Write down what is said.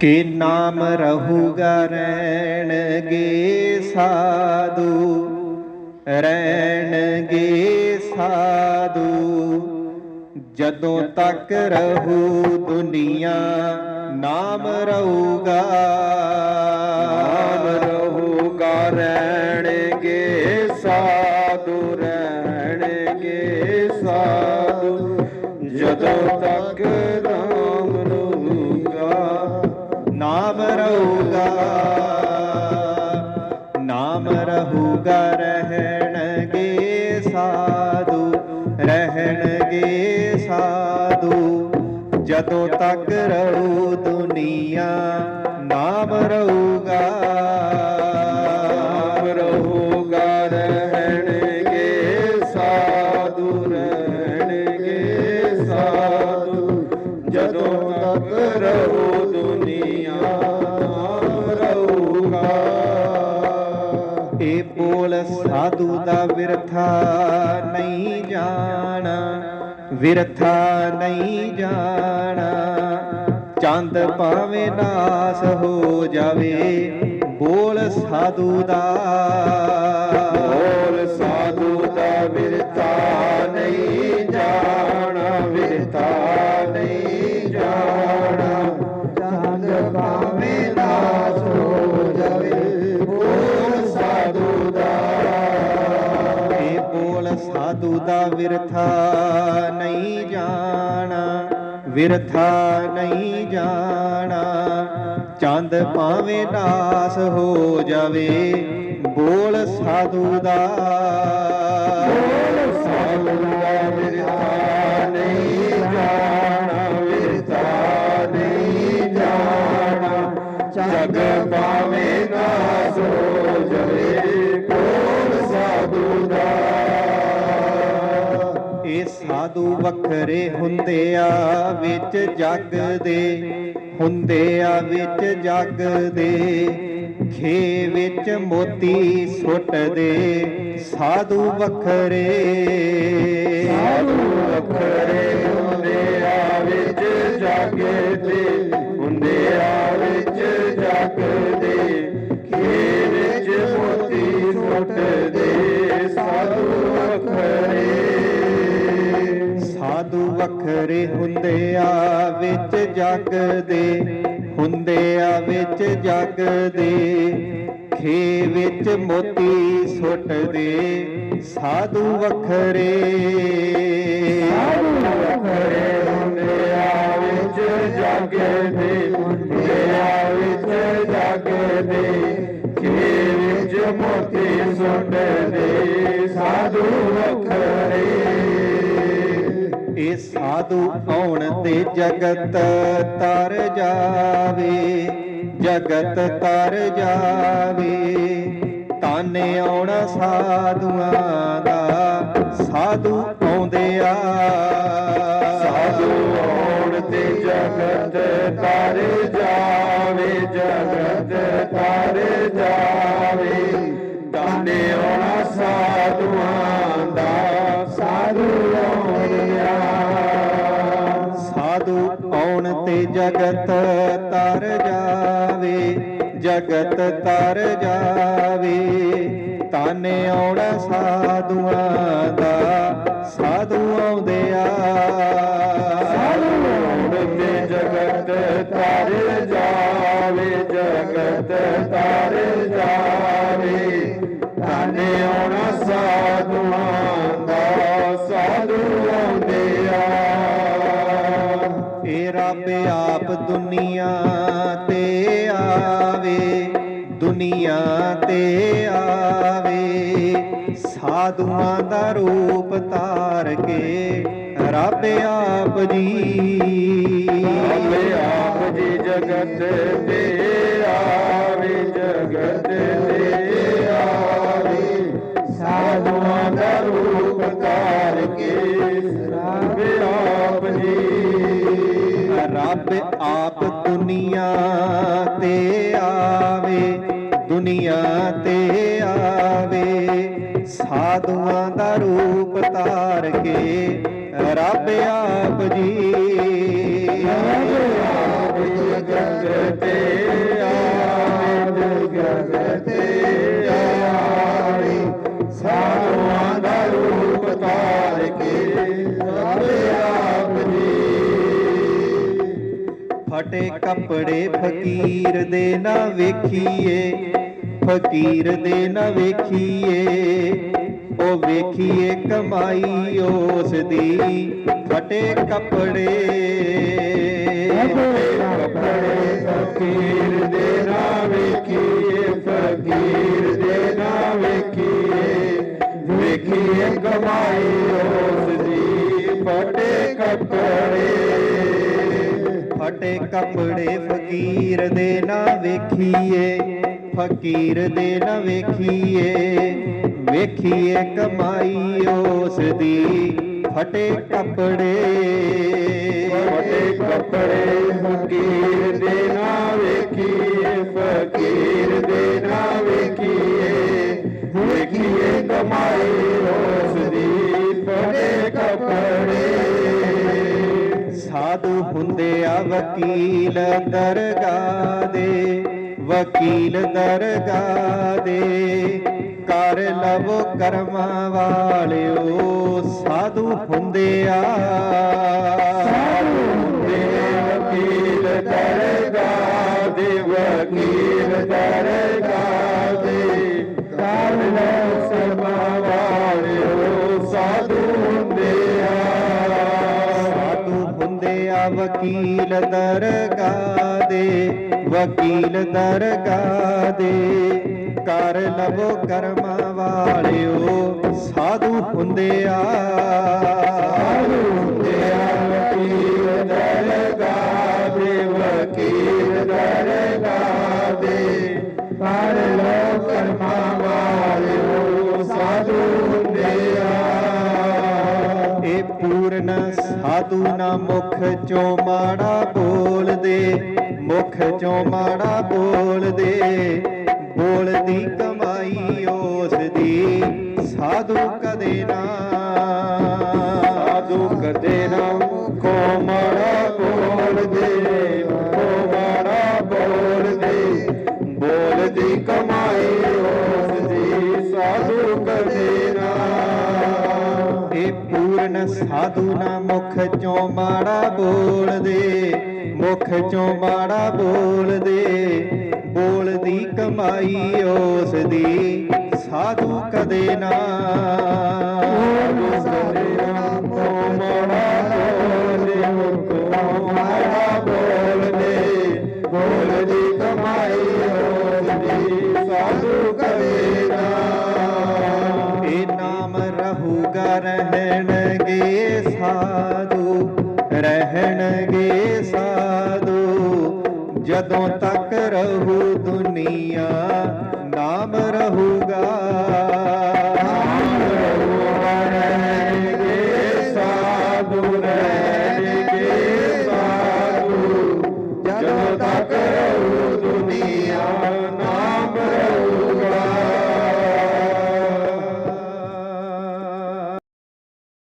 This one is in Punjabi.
ਕਿ ਨਾਮ ਰਹੂਗਾ ਰਹਿਣਗੇ ਸਾਧੂ ਰਹਿਣਗੇ ਸਾਧੂ। ਜਦੋਂ ਤੱਕ ਰਹੂ ਦੁਨੀਆ, ਨਾਮ ਰਹੂਗਾ। ਨਾਮ ਰਹੂਗਾ, ਰਹਿਣਗੇ ਸਾਧੂ ਰਹਿਣਗੇ ਸਾਧੂ। ਜਦੋਂ ਤੱਕ ਜਦੋਂ ਤੱਕ ਰਹੂ ਦੁਨੀਆ ਨਾਮ ਰਹੂਗਾ। ਨਾਮ ਰਹੂਗਾ ਰਹਿਣਗੇ ਸਾਧੂ ਰਹਿਣਗੇ ਸਾਧੂ। ਜਦੋਂ ਤੱਕ ਰਹੂ ਦੁਨੀਆ ਨਾਮ ਰਹੂਗਾ। ਇਹ ਬੋਲ ਸਾਧੂ ਦਾ ਵਿਰਥਾ ਨਹੀਂ ਜਾਣਾ। ਵਿਰਥਾ ਨਹੀਂ ਜਾਣਾ। ਚੰਦ ਭਾਵੇਂ ਨਾਸ ਹੋ ਜਾਵੇ ਬੋਲ ਸਾਧੂ ਦਾ। ਇਹ ਸਾਧੂ ਦਾ ਵਿਰਥਾ ਨਹੀਂ ਜਾਣਾ, ਵਿਰਥਾ ਨਹੀਂ ਜਾਣਾ। ਚੰਦ ਭਾਵੇਂ ਨਾਸ ਹੋ ਜਾਵੇ, ਬੋਲ ਸਾਧੂ ਦਾ। ਇਹ ਸਾਧੂ ਵੱਖਰੇ ਹੁੰਦੇ ਆ, ਵਿੱਚ ਜਗ ਦੇ ਹੁੰਦੇ ਆ, ਵਿੱਚ ਜਗ ਦੇ। ਖੇ ਵਿੱਚ ਮੋਤੀ ਸੁੱਟਦੇ, ਸਾਧੂ ਵੱਖਰੇ। ਸਾਧੂ ਵੱਖਰੇ ਹੁੰਦੇ ਆ, ਵਿੱਚ ਜਗ ਦੇ। ਵੱਖਰੇ ਵਿੱਚ ਜਗ ਦੇ ਹੁੰਦੇ ਵਿੱਚ ਜਗ ਦੇ ਖੇ ਵਿੱਚ ਮੋਤੀ ਸੁੱਟਦੇ, ਸਾਧੂ ਵੱਖਰੇ। ਸਾਧੂ ਵੱਖਰੇ ਹੁੰਦੇ ਆ ਵਿੱਚ ਜਗ ਦੇ ਹੁੰਦੇ ਆ ਵਿੱਚ ਜਗ ਦੇ ਖੇ ਵਿੱਚ ਮੋਤੀ ਸੁੱਟਦੇ ਸਾਧੂ ਆਉਣ ਤੇ ਜਗਤ ਤਰ ਜਾਵੇ, ਜਗਤ ਤਰ ਜਾਵੇ। ਤਾਨੇ ਆਉਣਾ ਸਾਧੂਆਂ ਦਾ, ਸਾਧੂ ਆਉਂਦੇ ਆ। ਸਾਧੂ ਆਉਣ ਤੇ ਜਗਤ ਤਰ ਜਾਵੇ, ਜਗਤ ਜਗਤ ਤਰ ਜਾਵੇ ਜਗਤ ਤਰ ਜਾਵੇ ਤਾਨੇ ਆਉਣਾ ਸਾਧੂਆਂ ਦਾ ਸਾਧੂ ਆਉਂਦੇ ਆ। ਸਾਧੂ ਆਉਣ ਤੇ ਜਗਤ ਤਰ ਜਾਵੇ ਜਗਤ ਤਰ ਦੁਨੀਆ ਤੇ ਆਵੇ, ਦੁਨੀਆ ਤੇ ਆਵੇ। ਸਾਧੂਆਂ ਦਾ ਰੂਪ ਧਾਰ ਕੇ ਰੱਬ ਆਪ ਜੀ। ਰੱਬ ਆਪ ਜੀ ਜਗਤ ਤੇ ਰੱਬ ਆਪ ਦੁਨੀਆ ਤੇ ਆਵੇ, ਦੁਨੀਆ ਤੇ ਆਵੇ। ਸਾਧੂਆਂ ਦਾ ਰੂਪ ਧਾਰ ਕੇ ਰੱਬ ਆਪ ਜੀ। ਰੱਬ ਆਪ ਜਗਤ ਤੇ ਆਵੇ ਜਗਤ ਤੇ ਕੱਪੜੇ ਫਕੀਰ ਦੇ ਨਾ ਵੇਖੀਏ, ਫਕੀਰ ਦੇ ਨਾ ਵੇਖੀਏ। ਉਹ ਵੇਖੀਏ ਕਮਾਈ ਉਸ ਦੀ ਫਟੇ ਕੱਪੜੇ। ਕੱਪੜੇ ਫਕੀਰ ਦੇ ਨਾ ਵੇਖੀਏ, ਫਕੀਰ ਦੇ ਨਾ ਵੇਖੀਏ। ਵੇਖੀਏ ਕਮਾਈ ਉਸ ਦੀ ਫਟੇ ਕੱਪੜੇ। ਫਟੇ ਕੱਪੜੇ ਫਕੀਰ ਦੇ ਨਾ ਵੇਖੀਏ, ਫਕੀਰ ਦੇ ਨਾ ਵੇਖੀਏ ਵੇਖੀਏ ਕਮਾਈ ਉਸ ਦੀ ਫਟੇ ਕੱਪੜੇ। ਫਟੇ ਕੱਪੜੇ ਫਕੀਰ ਹੁੰਦੇ ਆ ਵਕੀਲ ਦਰਗਾਹ ਦੇ, ਵਕੀਲ ਦਰਗਾਹ ਦੇ। ਕਰ ਲਵੋ ਕਰਮਾਂ ਵਾਲਿਓ, ਸਾਧੂ ਹੁੰਦੇ ਆ। ਦੇ ਵਕੀਲ ਦਰਗਾਹ ਦੇ, ਵਕੀਲ ਦਰਗਾਹ ਦੇ। ਕਰ ਲੋ ਵਕੀਲ ਦਰਗਾਹ ਦੇ, ਵਕੀਲ ਦਰਗਾਹ ਦੇ। ਕਰ ਲਵੋ ਕਰਮਾਂ ਵਾਲਿਓ, ਸਾਧੂ ਹੁੰਦੇ ਆ। ਹੁੰਦੇ ਆ, ਵਕੀਲ ਦਰਗਾਹ ਦੇ, ਵਕੀਲ ਦਰਗਾਹ ਸਾਧੂ ਨਾ ਮੁਖ ਚੋਂ ਮਾੜਾ ਬੋਲਦੇ ਮੁਖ ਚੋਂ ਮਾੜਾ ਬੋਲਦੇ। ਪੂਰਨ ਸਾਧੂ ਨਾ ਮੁਖ ਚੋਂ ਮਾੜਾ ਬੋਲਦੇ, ਮੁਖ ਚੋਂ ਮਾੜਾ ਬੋਲਦੇ, ਬੋਲਦੀ ਕਮਾਈ ਉਸ ਦੀ, ਸਾਧੂ ਕਦੇ ਨਾ। ਰਹੂਗਾ ਰਹਿਣਗੇ ਸਾਧੂ ਰਹਿਣਗੇ ਸਾਧੂ। ਜਦੋਂ ਤੱਕ ਰਹੂ ਦੁਨੀਆ ਨਾਮ ਰਹੂ